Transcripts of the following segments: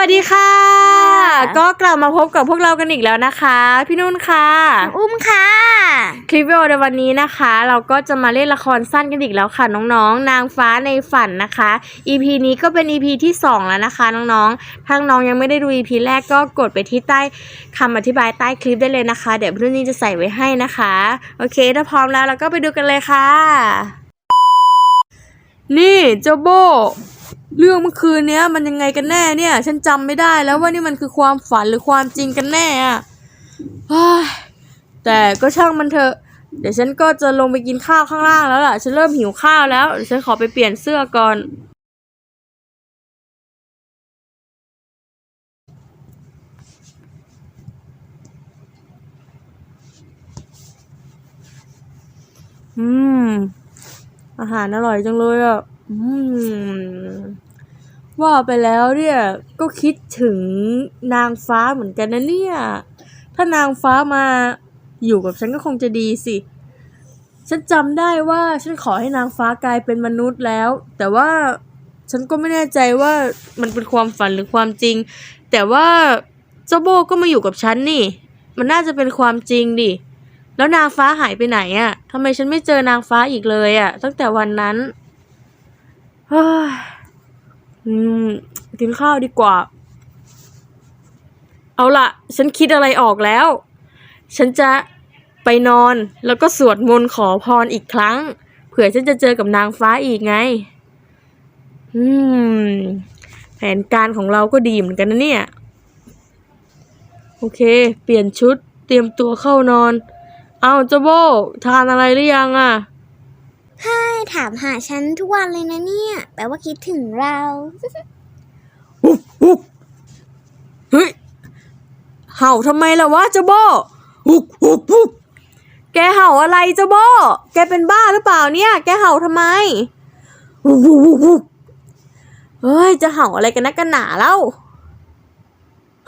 สวัสดีค่ะ ก็กลับมาพบกับพวกเรากันอีกแล้วนะคะ พี่นุ่นค่ะ อุ้มค่ะ คลิปวิดีโอในวันนี้นะคะ เราก็จะมาเล่นละครสั้นกันอีกแล้วค่ะ น้องๆ นางฟ้าในฝันนะคะ EP นี้ก็เป็น EP ที่ 2 แล้วนะคะ น้องๆถ้าน้องยังไม่ได้ดู EP แรกก็กดไปที่ใต้คำอธิบายใต้คลิปได้เลยนะคะ เดี๋ยวพี่นุ่นนี่จะใส่ไว้ให้นะคะ โอเค ถ้าพร้อมแล้วเราก็ไปดูกันเลยค่ะ นี่เจ้าโบ เรื่องเมื่อคืนเนี้ยมันยังไงกันแน่เนี่ย ฉันจำไม่ได้แล้วว่านี่มันคือความฝันหรือความจริงกันแน่อะแต่ก็ช่างมันเถอะ เดี๋ยวฉันก็จะลงไปกินข้าวข้างล่างแล้วล่ะ ฉันเริ่มหิวข้าวแล้วเดี๋ยวฉันขอไปเปลี่ยนเสื้อก่อน อืม อาหารอร่อยจังเลยอะ อืม ว่าไปแล้วเนี่ยก็คิดถึงนางฟ้าเหมือนกันนะเนี่ย ถ้านางฟ้ามาอยู่กับฉันก็คงจะดีสิ ฉันจำได้ว่าฉันขอให้นางฟ้ากลายเป็นมนุษย์แล้ว แต่ว่าฉันก็ไม่แน่ใจว่ามันเป็นความฝันหรือความจริง แต่ว่าเจ้าโบก็มาอยู่กับฉันนี่ มันน่าจะเป็นความจริงดิ แล้วนางฟ้าหายไปไหนอะ่ะทำไมฉันไม่เจอนางฟ้าอีกเลยอะ่ะ ตั้งแต่วันนั้นเฮ้ย อืม กินข้าวดีกว่า เอาละฉันคิดอะไรออกแล้ว ฉันจะไปนอนแล้วก็สวดมนต์ขอพรอีกครั้ง เผื่อฉันจะเจอกับนางฟ้าอีกไง อืม แผนการของเราก็ดีเหมือนกันนะเนี่ย โอเค เปลี่ยนชุด เตรียมตัวเข้านอน เอาเจ้าโบทานอะไรหรือยังอะ ให้ถามหาฉันทุกวันเลยนะเนี่ย แปลว่าคิดถึงเรา อุ๊บอุ๊บเฮ้ย เห่าทำไมล่ะวะเจ้าโบอุ๊บอุ๊บอุ๊บแกเห่าอะไรเจ้าโบแกเป็นบ้าหรือเปล่าเนี่ย แกเห่าทำไมอุ๊บอุ๊บอุ๊บอุ๊บเฮ้ย จะเห่าอะไรกันนักกันหนาเล่า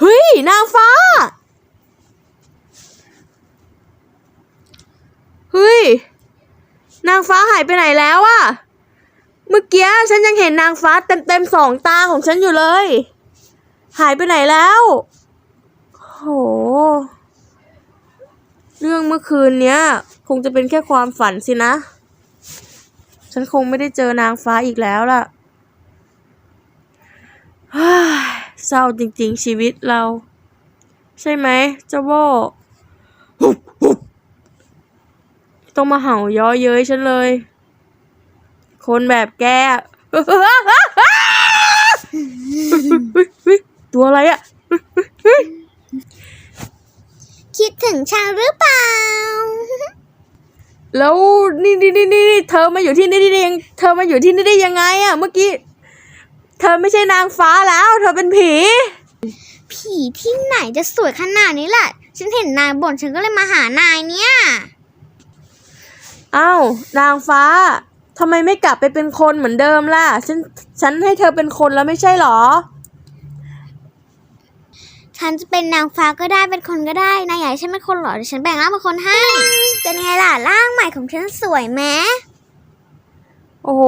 เฮ้ยนางฟ้า เฮ้ย นางฟ้าหายไปไหนแล้วอะเมื่อกี้ฉันยังเห็นนางฟ้าเต็มเต็มๆสองตาของฉันอยู่เลย หายไปไหนแล้ว โห เรื่องเมื่อคืนเนี้ย คงจะเป็นแค่ความฝันสินะ ฉันคงไม่ได้เจอนางฟ้าอีกแล้วล่ะฮ่าเศร้าจริงๆชีวิตเรา ใช่ไหมเจ้าโบหุบหุบ ต้องมาเห่าเย้อเย้ยฉันเลย คนแบบแกอะตัวอะไรอะคิดถึงฉันหรือเปล่า แล้วนี่นี่นี่นี่เธอมาอยู่ที่นี่ได้ยังเธอมาอยู่ที่นี่ได้ยังไงอะเมื่อกี้ เธอไม่ใช่นางฟ้าแล้ว เธอเป็นผี ผีที่ไหนจะสวยขนาดนี้ล่ะ ฉันเห็นนายบ่นฉันก็เลยมาหานายเนี่ย อ้าวนางฟ้าทำไมไม่กลับไปเป็นคนเหมือนเดิมล่ะ ฉัน ฉันให้เธอเป็นคนแล้วไม่ใช่หรอ ฉันจะเป็นนางฟ้าก็ได้เป็นคนก็ได้นายอยากให้ฉันเป็นคนเหรอเดี๋ยวฉันแบ่งร่างเป็นคนให้ เป็นไงล่ะร่างใหม่ของฉันสวยไหมโอ้โห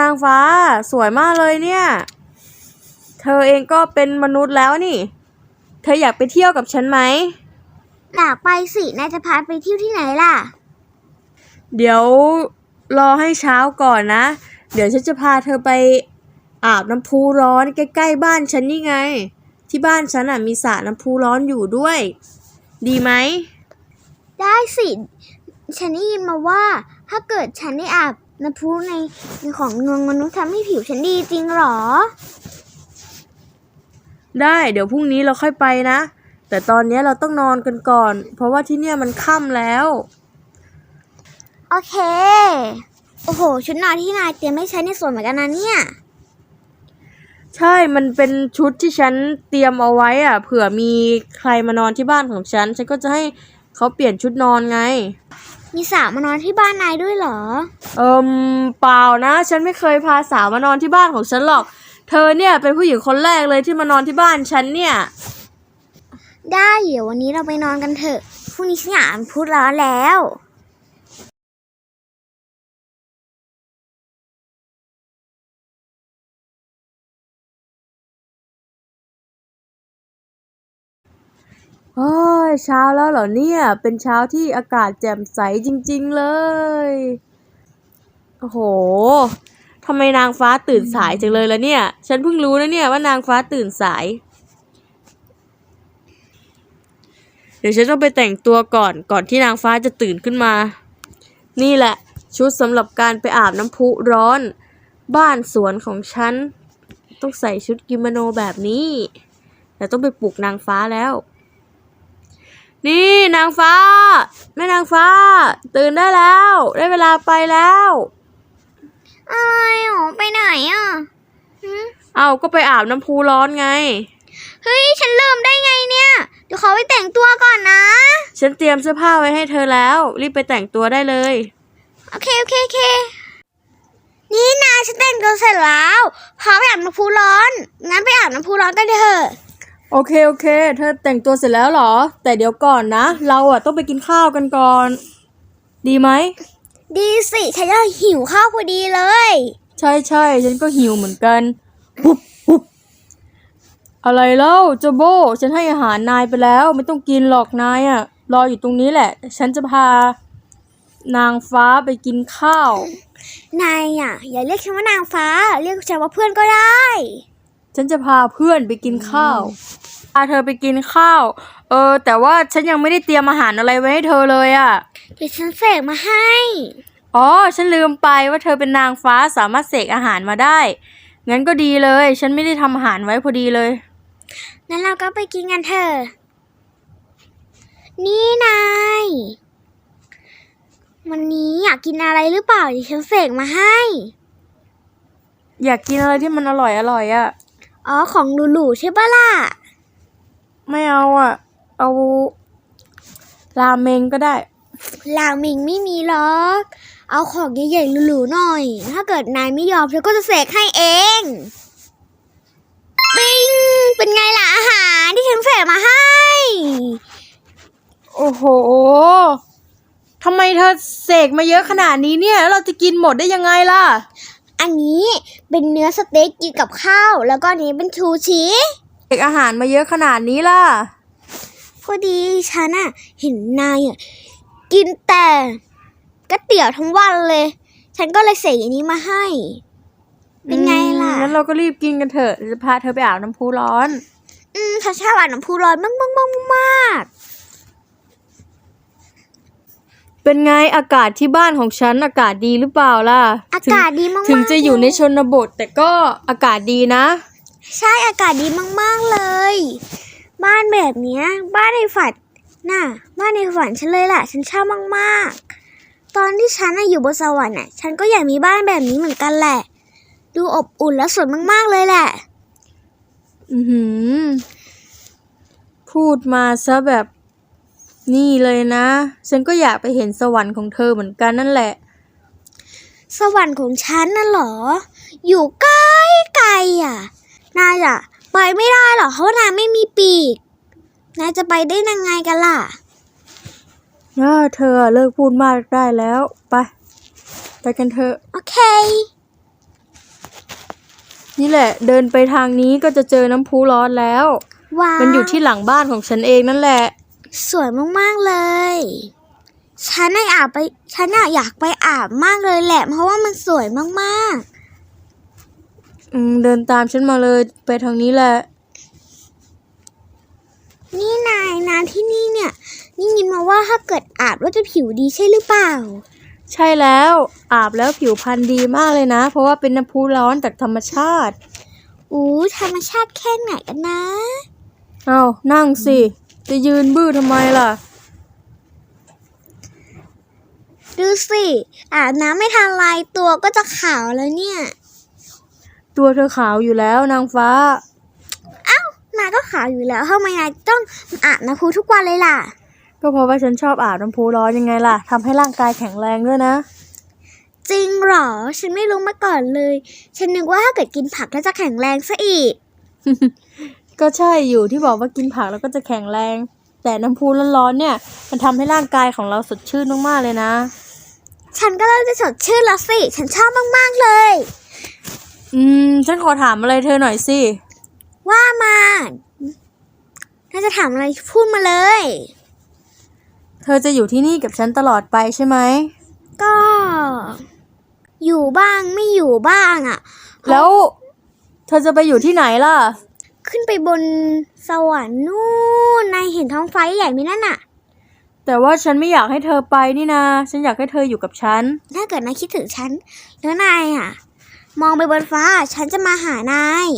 นางฟ้า สวยมากเลยเนี่ย เธอเองก็เป็นมนุษย์แล้วนี่ เธออยากไปเที่ยวกับฉันไหมอยากไปสินายจะพาไปเที่ยวที่ไหนล่ะ เดี๋ยวรอให้เช้าก่อนนะ เดี๋ยวฉันจะพาเธอไปอาบน้ำพุร้อนใกล้ๆบ้านฉันนี่ไง ที่บ้านฉันอะมีสระน้ำพุร้อนอยู่ด้วย ดีไหม ได้สิ ฉันได้ยินมาว่า ถ้าเกิดฉันได้อาบน้ำพุในของเมืองมนุษย์ทำให้ผิวฉันดีจริงเหรอ ได้เดี๋ยวพรุ่งนี้เราค่อยไปนะ แต่ตอนนี้เราต้องนอนกันก่อน เพราะว่าที่เนี่ยมันค่ำแล้ว โอเค โอ้โห ชุดนอนที่นายเตรียมให้ใช้ในสวนเหมือนกันนะเนี่ย ใช่ มันเป็นชุดที่ฉันเตรียมเอาไว้อะ เผื่อมีใครมานอนที่บ้านของฉัน ฉันก็จะให้เขาเปลี่ยนชุดนอนไง มีสาวมานอนที่บ้านนายด้วยเหรอ เอิมเปล่านะ ฉันไม่เคยพาสาวมานอนที่บ้านของฉันหรอก เธอเนี่ยเป็นผู้หญิงคนแรกเลยที่มานอนที่บ้านฉันเนี่ย ได้เดี๋ยววันนี้เราไปนอนกันเถอะ พรุ่งนี้ฉันอยากอ่านพูดร้อนแล้ว โอ้ยเช้าแล้วเหรอเนี่ย เป็นเช้าที่อากาศแจ่มใสจริง ๆ เลย โอ้โหทำไมนางฟ้าตื่นสายจังเลยล่ะเนี่ย ฉันเพิ่งรู้นะเนี่ยว่านางฟ้าตื่นสาย เดี๋ยวฉันต้องไปแต่งตัวก่อนก่อนที่นางฟ้าจะตื่นขึ้นมา นี่แหละ ชุดสำหรับการไปอาบน้ำพุร้อน บ้านสวนของฉัน ต้องใส่ชุดกิโมโนแบบนี้ แต่ต้องไปปลุกนางฟ้าแล้ว นี่นางฟ้า แม่นางฟ้า ตื่นได้แล้ว ได้เวลาไปแล้ว อะไรหรอไปไหนอะหืมเอาก็ไปอาบน้ำพุร้อนไง เฮ้ย ฉันเริ่มได้ไงเนี่ย เดี๋ยวขอไปแต่งตัวก่อนนะ ฉันเตรียมเสื้อผ้าไว้ให้เธอแล้ว รีบไปแต่งตัวได้เลย โอเค โอเค โอเค นี่นายฉันแต่งตัวเสร็จแล้วพาไปอาบน้ำพุร้อน งั้นไปอาบน้ำพุร้อนกันเถอะ โอเคโอเค เธอแต่งตัวเสร็จแล้วเหรอ แต่เดี๋ยวก่อนนะ เราอะต้องไปกินข้าวกันก่อน ดีไหม ดีสิฉันจะหิวข้าวพอดีเลย ใช่ใช่ฉันก็หิวเหมือนกันปุ๊บปุ๊บอะไรเล่าเจ้าโบ ฉันให้อาหารนายไปแล้ว ไม่ต้องกินหรอกนายอะ รออยู่ตรงนี้แหละ ฉันจะพานางฟ้าไปกินข้าว นายอะ อย่าเรียกฉันว่านางฟ้า เรียกฉันว่าเพื่อนก็ได้ ฉันจะพาเพื่อนไปกินข้าวพาเธอไปกินข้าว เออ แต่ว่าฉันยังไม่ได้เตรียมอาหารอะไรไว้ให้เธอเลยอะ เดี๋ยวฉันเสกมาให้ อ๋อ ฉันลืมไปว่าเธอเป็นนางฟ้าสามารถเสกอาหารมาได้ งั้นก็ดีเลย ฉันไม่ได้ทำอาหารไว้พอดีเลย งั้นเราก็ไปกินกันเถอะ นี่นาย วันนี้อยากกินอะไรหรือเปล่าเดี๋ยวฉันเสกมาให้ อยากกินอะไรที่มันอร่อยอร่อยอะ่ะ อ๋อของหรูๆใช่ปะล่ะ ไม่เอาอะ่ะ เอาราเมงก็ได้ราเมิงไม่มีหรอก เอาของใหญ่ๆหรูๆหน่อย ถ้าเกิดนายไม่ยอมฉันก็จะเสกให้เอง ปิง เป็นไงล่ะอาหารที่ฉันเสกมาให้ โอ้โหทำไมเธอเสกมาเยอะขนาดนี้เนี่ย แล้วเราจะกินหมดได้ยังไงล่ะ อันนี้เป็นเนื้อสเต็กกินกับข้าว แล้วก็อันนี้เป็นชูชีเสกอาหารมาเยอะขนาดนี้ล่ะ พอดีฉันอะเห็นนายอะกินแต่ก๋วยเตี๋ยวทั้งวันเลย ฉันก็เลยเสกอันนี้มาให้ เป็นไงล่ะอืมงั้นเราก็รีบกินกันเถอะเดี๋ยวจะพาเธอไปอาบน้ำพุร้อน อืมฉันชอบอาบน้ำพุร้อนมากมากมากมาก เป็นไงอากาศที่บ้านของฉันอากาศดีหรือเปล่าล่ะอากาศดีมากๆถึงจะอยู่ในเลชนบท แต่ก็อากาศดีนะ ใช่อากาศดีมากๆเลย บ้านแบบเนี้ย บ้านในฝันน่ะ บ้านในฝันฉันเลยแหละฉันชอบมากๆ ตอนที่ฉันน่ะอยู่บนสวรรค์น่ะ ฉันก็อยากมีบ้านแบบนี้เหมือนกันแหละ ดูอบอุ่นและสวยมากๆเลยแหละ อือหือ พูดมาซะแบบ นี่เลยนะ ฉันก็อยากไปเห็นสวรรค์ของเธอเหมือนกันนั่นแหละ สวรรค์ของฉันน่ะเหรอ อยู่ไกลไกลๆอะ นายอะ ไปไม่ได้หรอกเพราะว่านายไม่มีปีก นายจะไปได้ยังไงกันล่ะอ่าเธอเลิกพูดมากได้แล้ว ไป ไปกันเถอะ โอเค นี่แหละ เดินไปทางนี้ก็จะเจอน้ำพุร้อนแล้ว ว้าว มันอยู่ที่หลังบ้านของฉันเองนั่นแหละ สวยมาก ๆ เลย ฉันน่ะอยากไป ฉันน่ะอยากไปอาบมากเลยแหละ เพราะว่ามันสวยมาก อืมเดินตามฉันมาเลยไปทางนี้แหละ ๆ นี่นายน้ำที่นี่เนี่ย นี่ยินมาว่าถ้าเกิดอาบแล้วจะผิวดีใช่หรือเปล่า ใช่แล้วอาบแล้วผิวพรรณดีมากเลยนะ เพราะว่าเป็นน้ำพุร้อนจากธรรมชาติ อู้ธรรมชาติแค่ไหนกันนะ เอานั่งสิ จะยืนบื้อทำไมล่ะ ดูสิอาบน้ำไม่ทันไรตัวก็จะขาวแล้วเนี่ย ตัวเธอขาวอยู่แล้วนางฟ้านายก็ขาวอยู่แล้วทำไมนายต้องอาบน้ำพุทุกวันเลยล่ะ ก็เพราะว่าฉันชอบอาบน้ำพุร้อนยังไงล่ะทำให้ร่างกายแข็งแรงด้วยนะ จริงเหรอ ฉันไม่รู้มาก่อนเลย ฉันนึกว่าถ้าเกิดกินผักแล้วจะแข็งแรงซะอีก ก็ใช่อยู่ที่บอกว่ากินผักแล้วก็จะแข็งแรง แต่น้ำพุร้อนๆเนี่ย มันทำให้ร่างกายของเราสดชื่นมากๆเลยนะ ฉันก็เริ่มจะสดชื่นแล้วสิ ฉันชอบมากๆเลย อืม ฉันขอถามอะไรเธอหน่อยสิ ว่ามาน่าจะจะถามอะไรพูดมาเลย เธอจะอยู่ที่นี่กับฉันตลอดไปใช่ไหม ก็ อยู่บ้างไม่อยู่บ้างอะ่ะ แล้ว เธอจะไปอยู่ที่ไหนล่ะ ขึ้นไปบนสวรรค์นู่นนายเห็นท้องฟ้าใหญ่ไหมนั่นน่ะ แต่ว่าฉันไม่อยากให้เธอไปนี่นาฉันอยากให้เธออยู่กับฉัน ถ้าเกิดนายคิดถึงฉันแล้วนายอะ มองไปบนฟ้าฉันจะมาหานาย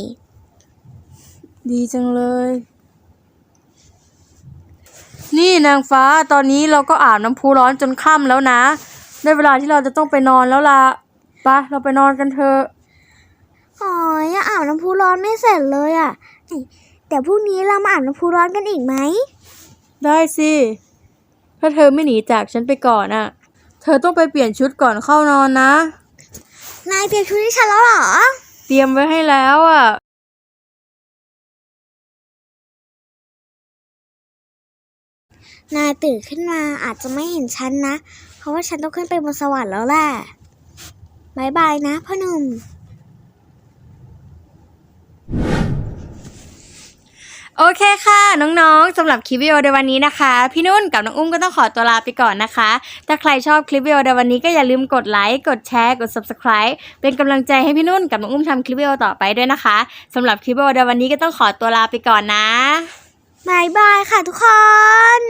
ดีจังเลย นี่นางฟ้าตอนนี้เราก็อาบน้ำพุร้อนจนค่ำแล้วนะ ได้เวลาที่เราจะต้องไปนอนแล้วล่ะไปะเราไปนอนกันเถอะ อ๋อยังอาบน้ำพุร้อนไม่เสร็จเลยอะนี่ แต่พรุ่งนี้เรามาอาบน้ำพุร้อนกันอีกไหม ได้สิ ถ้าเธอไม่หนีจากฉันไปก่อนอะ่ะ เธอต้องไปเปลี่ยนชุดก่อนเข้านอนนะ นายเตรียมชุดให้ฉันแล้วเหรอ เตรียมไว้ให้แล้วอะ นายตื่นขึ้นมาอาจจะไม่เห็นฉันนะ เพราะว่าฉันต้องขึ้นไปบนสวรรค์แล้วแหละบายบายนะพ่อหนุ่ม โอเคค่ะ น้องๆสำหรับคลิปวิดีโอในวันนี้นะคะ พี่นุ่นกับน้องอุ้มก็ต้องขอตัวลาไปก่อนนะคะ ถ้าใครชอบคลิปวิดีโอในวันนี้ก็อย่าลืมกดไลค์กดแชร์กด subscribe เป็นกำลังใจให้พี่นุ่นกับน้องอุ้มทำคลิปวิดีโอต่อไปด้วยนะคะสำหรับคลิปวิดีโอในวันนี้ก็ต้องขอตัวลาไปก่อนนะบายบายค่ะทุกคน